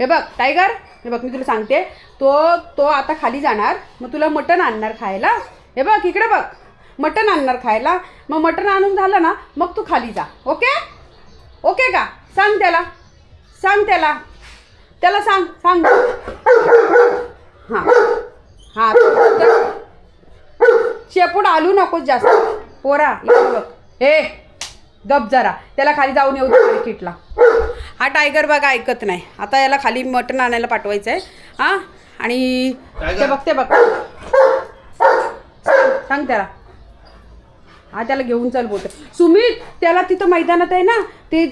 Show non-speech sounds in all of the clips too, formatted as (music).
हे बघ टायगर हे बघ मी तुला सांगते. तो तो आता खाली जाणार मग तुला मटण आणणार खायला. हे बघ इकडे बघ. मटण आणणार खायला. मग मटण आणून झालं ना मग तू खाली जा. ओके? ओके का? सांग त्याला. सांग त्याला. त्याला सांग सांग. हां. हां. शेपूट आलू नकोस जास्त. पोरा इकडे बघ. हे गप जरा. त्याला खाली जाऊन येऊ दे मार्केटला हा टायगर बघा ऐकत नाही. आता याला खाली मटण आणायला पाठवायचं आहे हां? आणि ते बघ ते बघ. सांग त्याला. हा त्याला घेऊन चल बोलते सुमित त्याला तिथं मैदानात आहे ना ते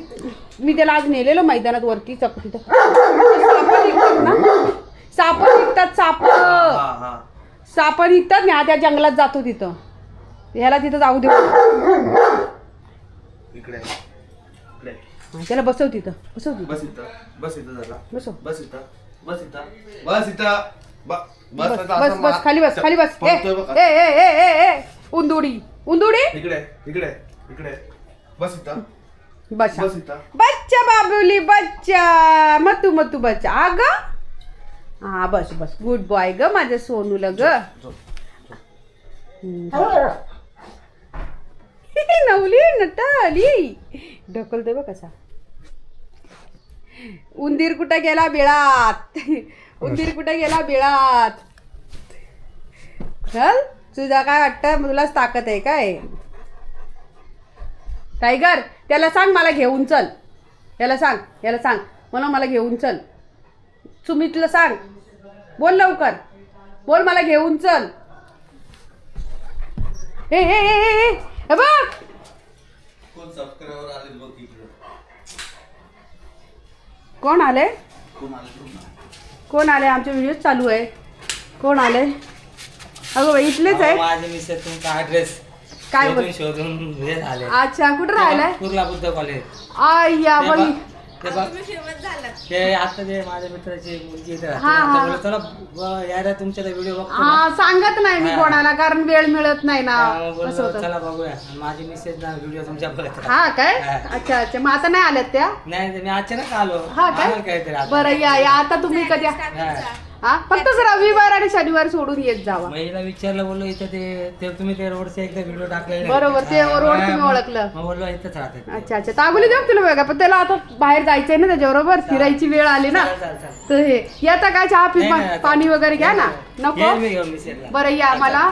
मी त्याला आज नेलेलं मैदानात वरती चक तिथं. साप निघतात ना? साप निघतात साप. साप निघतात ना त्या जंगलात जातो तिथं. ह्याला तिथं जाऊ दे. इकडे. हा, त्याला बसव तिथं बसव तिथं. बस इथं बस इथं बसव. बस इथं बस इथं बस इथं. ब- बस बस आता बस बस मा- खाली बस खाली बस. ए पळतोय बघ. ए ए ए ए ए उंदुडी उंदुडी? इकडे इकडे इकडे. बस इथं. बस. बस इथं. बच्चा बाबुली बच्चा. मतू मतू बच्चा. आ ग? हा बस बस. गुड बॉय ग माझ्या सोनूला ग. झोप. (laughs) नवली नटाली. ढकलतोय बघ कसा. उंदीर कुठं गेला बिळात? उंदीर कुठं गेला बिळात? चल तुझा काय वाटतं? तुलाच ताकद आहे काय? टायगर त्याला सांग मला घेऊन चल. याला सांग याला सांग. मला मला घेऊन चल. सुमितला सांग. बोल लवकर. बोल मला घेऊन चल. ए ए ए ए ए. हे बघ सबस्क्रायबर आले बघ इकडे. कोण आले? कोण आले. कोण आमचे व्हिडिओ चालू आहे. कोण आले? अगं बाई इथलेच आहे. माझे मिसेस तुमचा ऍड्रेस काय बोल शोधून हे झाले. अच्छा कुठं राहिलाय? कुर्ला बुद्ध कॉलेज आय्या ते ते आता ते माझ्या मित्राची मुलगी इथे राहते. हा, हा. आता बोललो, चला ब- यायला तुमच्या व्हिडिओ बघतो ना. हा सांगत नाही मी. कोणाला कारण वेळ मिळत नाही ना त्यामुळे असं बोललो, होतं चला बघूया आणि माझी मिसेस ना व्हिडिओ तुमच्या बघत राहते. हा काय हा. अच्छा अच्छा मग आता नाही आल्यात त्या नाही ते मी अचानक आलो हा काय? आम्हाला काहीतरी आता. बरं या या आता तुम्ही कधी हा. हा? फक्त रविवार आणि शनिवार सोडून येत जावा. महिला विचारलं बोललो इथं ते ते तुम्ही ते रोडचे एकदा व्हिडिओ टाकले बरोबर, ते रोड तुम्ही ओळखलं. मग बोललो इथंच राहते अच्छा अच्छा. तागुली देऊ तुला बघा? पण त्याला आता बाहेर जायचंय ना त्याच्याबरोबर? फिरायची वेळ आली ना. तर हे येता काय चहा पी पाणी वगैरे घ्या ना? नको? येईल मी घेऊन मिसेसला. बरं या मला.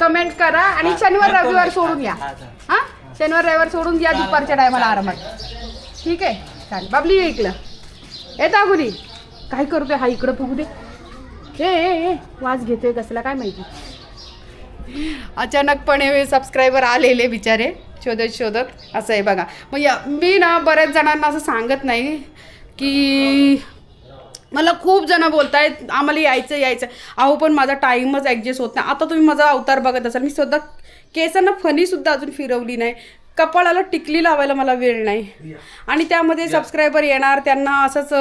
कमेंट करा आणि हा, शनिवार रविवार. सोडून या. हा, चालेल. हा? शनिवार रविवार सोडून या दुपारच्या टायमाला आरामात. ठीक आहे? चालेल. बाबली ये इकडं. ए तागुली काय करतोय? हा इकडं बघू दे. ए ए ए वास घेतोय कसला काय माहिती? अचानकपणे सबस्क्रायबर आलेले बिचारे शोधत शोधत असं आहे बघा. मग या मी ना बऱ्याच जणांना असं सांगत नाही की मला खूप जण बोलतायत आम्हाला यायचं यायचं अहो पण माझा टाईमच ॲडजस्ट होत नाही. आता तुम्ही माझा अवतार बघत असाल. मी स्वतः केसांना फणीसुद्धा अजून फिरवली नाही. कपाळाला टिकली लावायला मला वेळ नाही. आणि त्यामध्ये सबस्क्रायबर येणार त्यांना असंच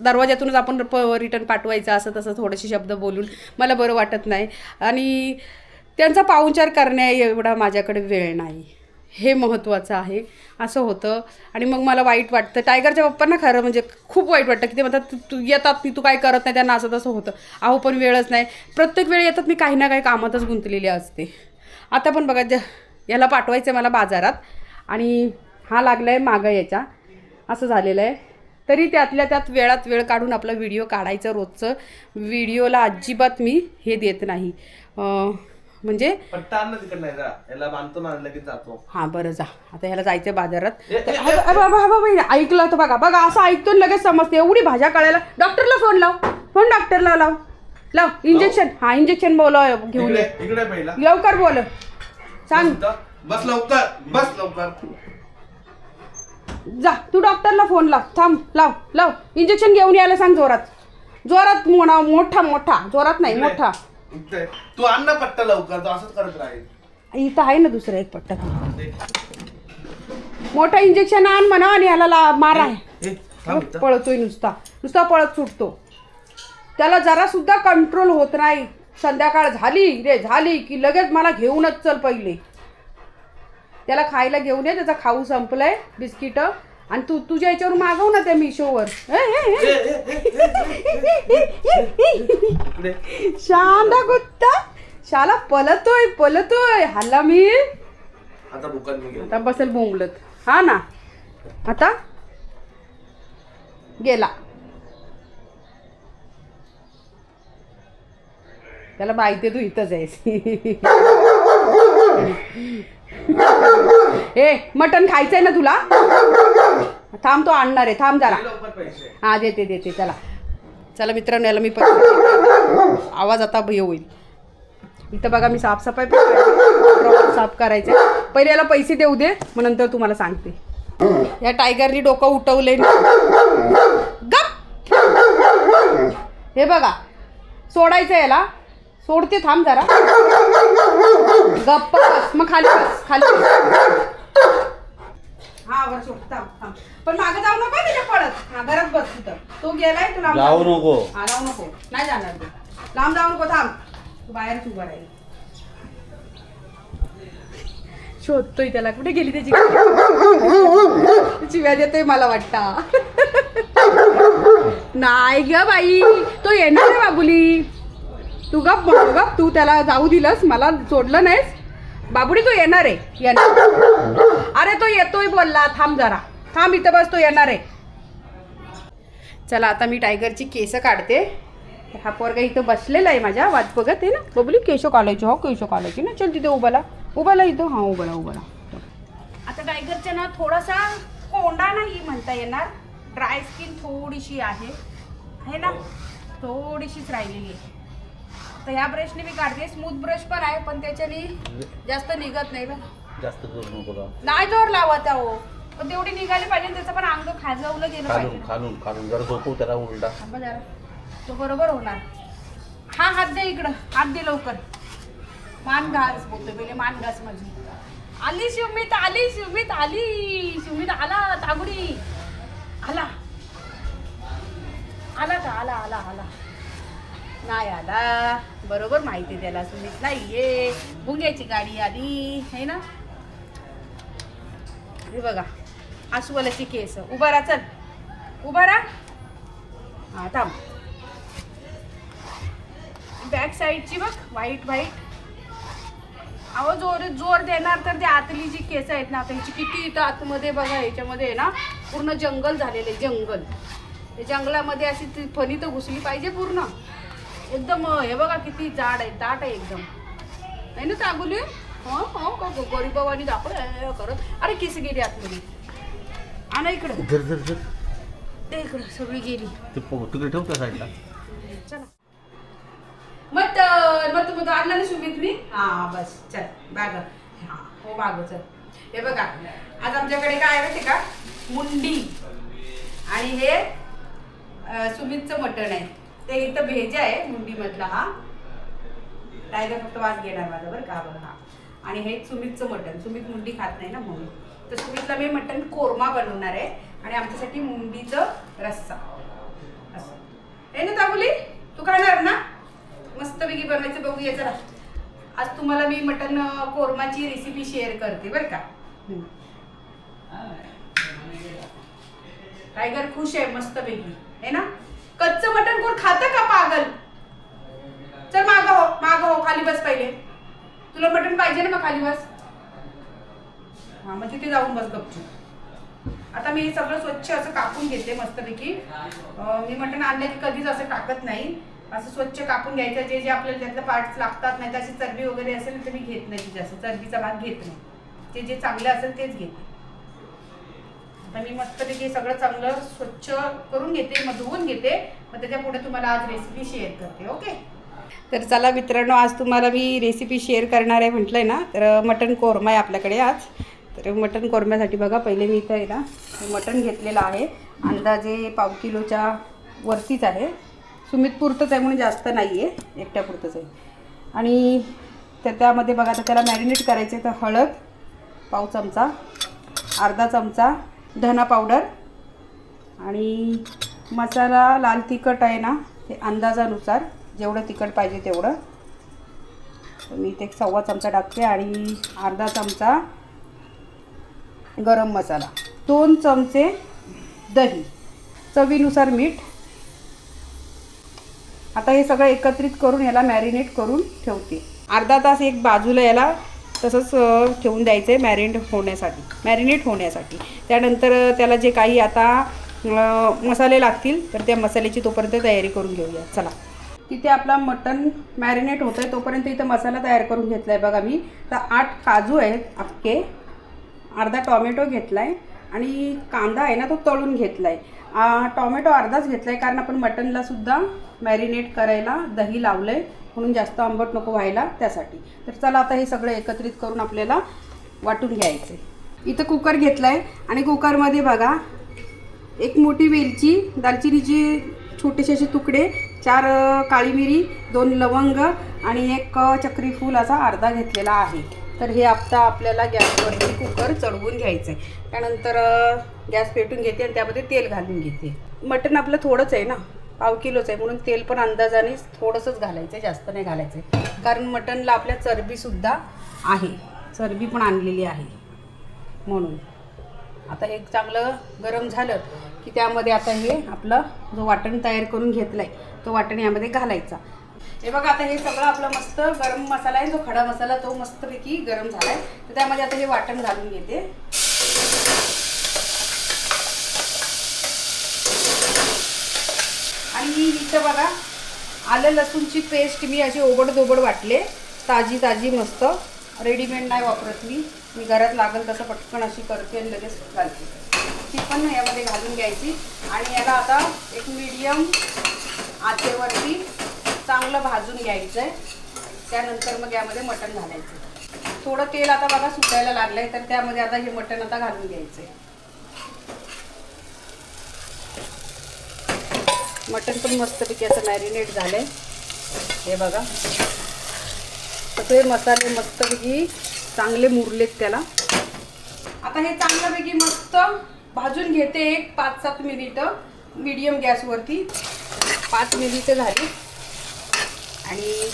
दरवाज्यातूनच आपण रिटर्न पाठवायचं असं तसं थोडेसे शब्द बोलून मला बरं वाटत नाही. आणि त्यांचा पाहुणचार करण्या एवढा माझ्याकडे वेळ नाही. हे महत्त्वाचं आहे. असं होतं. आणि मग मला वाईट वाटतं. टायगरच्या पप्पांना खरं म्हणजे खूप वाईट वाटतं की ते म्हणतात तू तू येतात ती तू काय करत नाही? त्यांना असं तसं होतं. अहो पण वेळच नाही. प्रत्येक वेळ येतात मी काही ना काही कामातच गुंतलेली असते. आता पण बघा ज याला पाठवायचं आहे मला बाजारात. आणि हा लागला आहे मागं याच्या. असं झालेलं आहे. तरी त्यातल्या त्यात वेळात वेळ काढून आपला व्हिडिओ काढायचं रोजचं. व्हिडिओला अजिबात मी हे देत नाही. म्हणजे हां बरं जा. आता ह्याला जायचं बाजारात. ऐकलं तर बघा. बघा असं ऐकतो लगेच समजते. एवढी भाज्या कळायला. डॉक्टरला फोन लाव. फोन डॉक्टरला लाव. लाव. इंजेक्शन हा इंजेक्शन बोलव घेऊन लवकर बोल. सांग. बस लवकर बस लवकर. जा तू डॉक्टरला फोन लाव. थांब लाव लाव. इंजेक्शन घेऊन यायला सांग जोरात. जोरात मोठा मोठा मोठा. जोरात नाही. मोठा. तू आण ना पट्टा लवकर तो असंच करत राहील. इथं आहे ना दुसरं एक पट्टा. मोठं इंजेक्शन आण म्हणा आणि ह्याला ला मारा. ए, थांब इथं. पळतोय नुसता. नुसता पळत सुटतो. त्याला जरा सुद्धा कंट्रोल होत नाही. संध्याकाळ झाली रे झाली की लगेच मला घेऊनच चल पहिले. त्याला खायला घेऊन ये त्याचा खाऊ संपलाय बिस्किट. आणि तू तुझ्या याच्यावर मागव ना त्या मिशोवर. शांडा कुत्ता. शाला पलतोय पलतोय. हल्ला मी. आता मी बसेल बोंबलत. हा ना. आता गेला. त्याला माहिती तू इथंच आहेस. (laughs) ए मटण खायचंय ना तुला? थांब तो आणणार आहे. थांब जरा. हा देते देते. चला. चला मित्रांनो याला मी पण आवाज आता हे होईल. इथं बघा मी साफसफाई. प्रॉपर साफ करायचं. पहिले याला पैसे देऊ दे मग नंतर तुम्हाला सांगते. या टायगरनी डोकं उठवले गप! हे बघा सोडायचं याला. सोडते थांब जरा. गप्प बस मग खाली बस खाली बस. हा वर सोड थांब थांब. पण मागे जाऊ नको त्याच्या पडत हा घरात बस तिथं तो गेलाय तू लांब जाऊ नको. हा जाऊ नको. नाही जाणार तू. लांब जाऊ नको थांब. तू बाहेरच उभा राहील. शोधतोय त्याला. कुठे गेली त्याची चिव्या देतोय मला वाटता. नाही ग बाई तो येणार आहे बाबुली. तू गप म्हणतो गप तू त्याला जाऊ दिलंस मला सोडलं नाहीस. बाबुडी तो येणार आहे येणार. अरे तो येतोय बोलला थांब जरा. थांब इथं बस तो येणार आहे. चला आता मी टायगरची केस काढते. हा पोरगा इथं बसलेला आहे माझ्या वाट बघत आहे ना. बबली केश काढायची हो केश काढायची ना. चल तिथे उभाला उभाला इथं. हां उभाला उभाला आता टायगरच्या ना थोडासा कोंडा नाही म्हणता येणार. ड्राय स्किन थोडीशी आहे. है ना? थोडीशीच राहिलेली आहे. तर ह्या ब्रशने मी काढते. स्मूथ ब्रश पण आहे पण त्याच्याने जास्त निघत नाही बघ. जास्त करू नको राव. नाही जोर लावत आहे हो पण तेवढी निघाली पाहिजे त्याचं पण अंग खाजवलं गेलं खालून पाहिजे. खालून खालून. जरा झोपू त्याला उलटा. थांबा जरा. तो बरोबर होणार. हा हात दे इकडं. हात दे लवकर. मान घास बोलतो पहिले मान घास माझी. आली शिवमित आली शिवमित आली. शिवमित आला तागुडी आला. आला का? आला आला आला. नाही आला. बरोबर माहिती आहे त्याला सुमित नाहीये. भुंग्याची गाडी आली. है ना? हे बघा. आसुवालाची केस. उभा राहा चल. उभा राहा. हा थांब. बॅक साईडची बघ व्हाईट व्हाईट अहो जोर जोर देणार तर ते आतली जी केस आहेत ना आता ह्याची किती इथं आतमध्ये बघा ह्याच्यामध्ये ना पूर्ण जंगल झालेलं आहे जंगल. त्या जंगलामध्ये अशी ती फणी तर घुसली पाहिजे पूर्ण. एकदम हे बघा किती जाड आहे दाट आहे एकदम. नाही ना तागुली हो हो का दाखव करत. अरे किस गेली आतमध्ये? आणा इकडं. धर धर धर. ते इकडं सगळी गेली. ते तिकडे ठेव त्या साईडला? चला. मटन मग मग आणलं ना सुमित मी हा बस चल बाग. हा हो बाग चल. हे बघा आज आमच्याकडे काय आहे का? मुंडी. आणि हे सुमितचं मटण आहे. ते इथं भेजा आहे मुंडीमधला हा. टायगर फक्त वास घेणार माझा बरं का? बरं हा. आणि हे सुमितचं मटण. सुमित मुंडी खात नाही ना म्हणून. तर सुमितला मी मटण कोरमा बनवणार आहे आणि आमच्यासाठी मुंडीचं रस्सा. असं. हे ना ताबुली तू खाणार ना? मस्तपैकी बनवायचं बघूया चला आज तुम्हाला मी मटन कोरमाची रेसिपी शेअर करते बरं का. टायगर खुश आहे मस्तपैकी है ना? कच्चं मटण कोण खातं का पागल? चल माग हो माग हो खाली बस पहिले. तुला मटण पाहिजे ना मग खाली बस. हा मग तिथे जाऊन बस गपचूप. आता मी सगळं स्वच्छ असं कापून घेते मस्तपैकी. मी मटण आणलं की कधीच असं टाकत नाही. असं स्वच्छ कापून घ्यायचं जे जे आपल्याला त्यातलं पार्ट्स लागतात नाही तर अशी चरबी वगैरे असेल तर मी घेत नाही जास्त. चरबीचा भाग घेत नाही. ते जे चांगलं असेल तेच घेते. आता मी मस्तपैकी सगळं चांगलं स्वच्छ करून घेते मग धुवून घेते. मग त्याच्या पुढे तुम्हाला आज रेसिपी शेअर करते ओके तर चला मित्रांनो आज तुम्हाला मी रेसिपी शेअर करणार आहे म्हटलं आहे ना तर मटन कोरमा आहे आपल्याकडे आज. तर मटन कोरम्यासाठी बघा पहिले मी इथं आहे ना मटण मटन घेतलेलं आहे. अंदाजे पाव किलोच्या वरतीच आहे. सुमितपुरतंच आहे म्हणून जास्त नाही आहे एकट्यापुरतंच आहे. आणि तर त्यामध्ये बघा आता त्याला मॅरिनेट करायचे तर हळद पाव चमचा अर्धा चमचा धना पावडर आणि मसाला लाल तिखट आहे ना ते अंदाजानुसार जेवढं तिखट पाहिजे तेवढं. मी ते एक सव्वा चमचा टाकते आणि अर्धा चमचा गरम मसाला. दोन चमचे दही. चवीनुसार मीठ. आता हे सगळं एकत्रित करून याला मॅरिनेट करून ठेवते. अर्धा तास एक बाजूला याला तसंच ठेवून द्यायचं आहे मॅरिनेट होण्यासाठी मॅरिनेट होण्यासाठी. त्यानंतर त्याला जे काही आता मसाले लागतील तर त्या मसाल्याची तोपर्यंत तयारी करून घेऊया. चला. तिथे आपला मटन मॅरिनेट होतं आहे तोपर्यंत इथं मसाला तयार करून घेतला आहे बघा मी. तर आठ काजू आहेत अख्खे. अर्धा टॉमॅटो घेतला आहे आणि कांदा आहे ना तो तळून घेतला आहे टॉमॅटो अर्धाच घेतला आहे कारण आपण मटनला सुद्धा मॅरिनेट करायला दही लावलं आहे म्हणून जास्त आंबट नको व्हायला त्यासाठी. तर चला आता हे सगळं एकत्रित करून आपल्याला वाटून घ्यायचं. आहे इथं कुकर घेतला आहे आणि कुकरमध्ये बघा एक मोठी वेलची दालचिनीची छोटेसे असे तुकडे चार काळी मिरी दोन लवंग आणि एक चक्रीफूल असा अर्धा घेतलेला आहे. तर हे आता आपल्याला गॅसवरती कुकर चढवून घ्यायचं आहे त्यानंतर गॅस पेटून घेते आणि त्यामध्ये तेल घालून घेते. मटण आपलं थोडंच आहे ना पाव किलोच आहे म्हणून तेल पण अंदाजाने थोडंसंच घालायचं आहे जास्त नाही घालायचं आहे कारण मटणला आपल्या चरबीसुद्धा आहे. चरबी पण आणलेली आहे. म्हणून. आता हे चांगलं गरम झालं की त्यामध्ये आता हे आपलं जो वाटण तयार करून घेतलं आहे तो वाटण यामध्ये घालायचा. हे बघा आता हे सगळं आपलं मस्त गरम मसाला आहे जो खडा मसाला तो मस्तपैकी गरम झाला आहे तर त्यामध्ये आता हे वाटण घालून घेते. आणि इथं बघा आलं लसूणची पेस्ट मी अशी ओबड दोबड वाटले. ताजी ताजी मस्त. रेडीमेड नाही वापरत मी. मी घरात लागेल तसं पटकन अशी करते आणि लगेच घालते. ती पण यामध्ये घालून घ्यायची. आणि याला आता एक मीडियम आचेवरती चांगलं भाजून घ्यायचं आहे त्यानंतर मग यामध्ये मटण घालायचं. थोडं तेल आता बघा सुटायला लागलंय तर त्यामध्ये आता हे मटण आता घालून घ्यायचं आहे मटण पण मस्तपैकी असं मॅरिनेट झालंय. हे बघा. तसे मसाले मस्तपैकी चांगले मुरलेत त्याला. आता हे चांगल्यापैकी मस्त भाजून घेते एक पाच सात मिनिटं. मीडियम गॅसवरती पाच मिनिटं झाली. आणि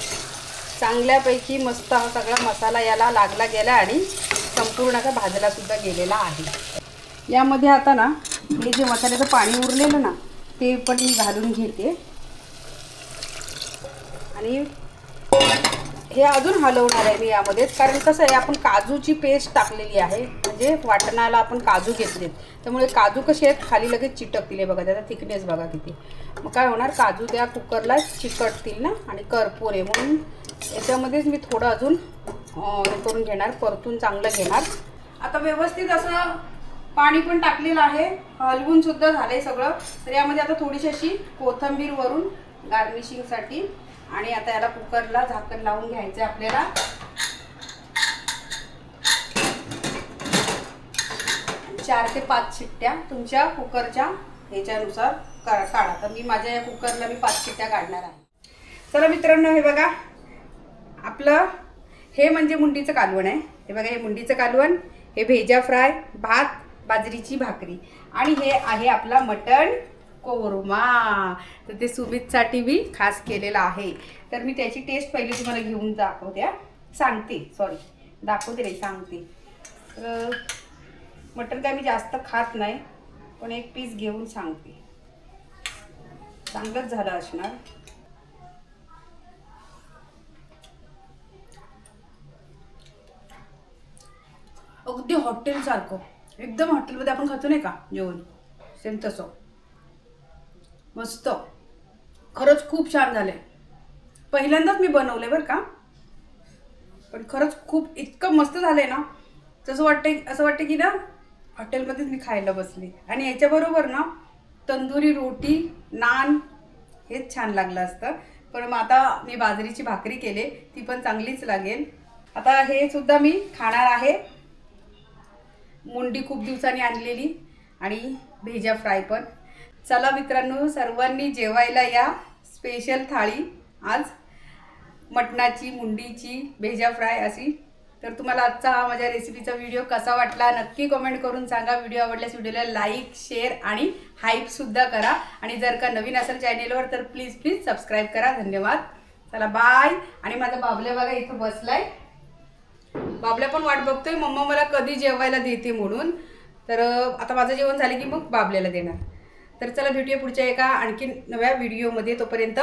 चांगल्यापैकी मस्त हा सगळा मसाला याला लागला गेला आणि संपूर्ण असा भाजलासुद्धा गेलेला आहे. यामध्ये आता ना हे जे मसाल्याचं पाणी उरलेलं ना ते पण मी घालून घेते. आणि हे अजून हलवणार आहे मी यामध्ये. कारण कसं आहे आपण काजूची पेस्ट टाकलेली आहे. म्हणजे वाटणाला आपण काजू घेतलेत. त्यामुळे काजू कसे आहेत खाली लगेच चिटकतील. हे बघा त्याचा थिकनेस बघा किती. मग काय होणार काजू त्या कुकरला चिकटतील ना? आणि करपूर आहे. म्हणून याच्यामध्येच मी थोडं अजून हे करून घेणार. परतून चांगलं घेणार. आता व्यवस्थित असं पाणी पण टाकलेलं आहे. हलवून सुद्धा झालंय सगळं. तर यामध्ये आता थोडीशी अशी कोथंबीर वरून गार्निशिंगसाठी आणि आता याला कुकरला झाकण लावून घ्यायचं आहे आपल्याला. चार ते पाच शिट्ट्या तुमच्या कुकरच्या ह्याच्यानुसार का- काढा. तर मी माझ्या या कुकरला मी पाच शिट्ट्या काढणार आहे. चला मित्रांनो हे बघा. आपलं हे म्हणजे मुंडीचं कालवण आहे. हे बघा हे मुंडीचं कालवण हे भेजा फ्राय भात बाजरीची भाकरी आणि हे आहे आपला मटण. कोरमा तर ते सुमितसाठी मी खास केलेलं आहे. तर मी त्याची टेस्ट पहिली तुम्हाला घेऊन दाखवते हा. सांगते सॉरी दाखवते नाही सांगते. तर काय मी जास्त खात नाही पण एक पीस घेऊन सांगते. चांगलंच झालं असणार. अगदी हॉटेलसारखं एकदम हॉटेलमध्ये आपण खातो नाही का? जेवण. सेम तसं. मस्त. खरंच खूप छान झालंय. पहिल्यांदाच मी बनवलंय बरं का. पण खरंच खूप इतकं मस्त झालंय ना. तसं वाटतंय असं वाटतं की ना हॉटेलमध्येच मी खायला बसले. आणि याच्याबरोबर ना तंदुरी रोटी नान हेच छान लागलं असतं. पण मग आता मी बाजरीची भाकरी केले. ती पण चांगलीच लागेल. आता हे सुद्धा मी खाणार आहे. मुंडी खूप दिवसांनी आणलेली. आणि भेजा फ्राय पण. चला मित्रांनो सर्वांनी जेवायला या स्पेशल थाळी. आज मटणाची मुंडीची भेजा फ्राय अशी. तर तुम्हाला आजचा हा माझ्या रेसिपीचा व्हिडिओ कसा वाटला नक्की कमेंट करून सांगा. व्हिडिओ आवडल्यास व्हिडिओला लाईक शेअर आणि हाईपसुद्धा करा. आणि जर का नवीन असेल चॅनेलवर तर प्लीज प्लीज सबस्क्राईब करा. धन्यवाद. चला बाय आणि माझा बाबल्या बघा इथं बसलाय. बाबल्या पण वाट बघतोय. मम्मा मला कधी जेवायला देते म्हणून. तर आता माझं जेवण झालं की मग बाबल्याला देणार. तर चला भेटूया पुढच्या एका आणखी नव्या व्हिडिओमध्ये तोपर्यंत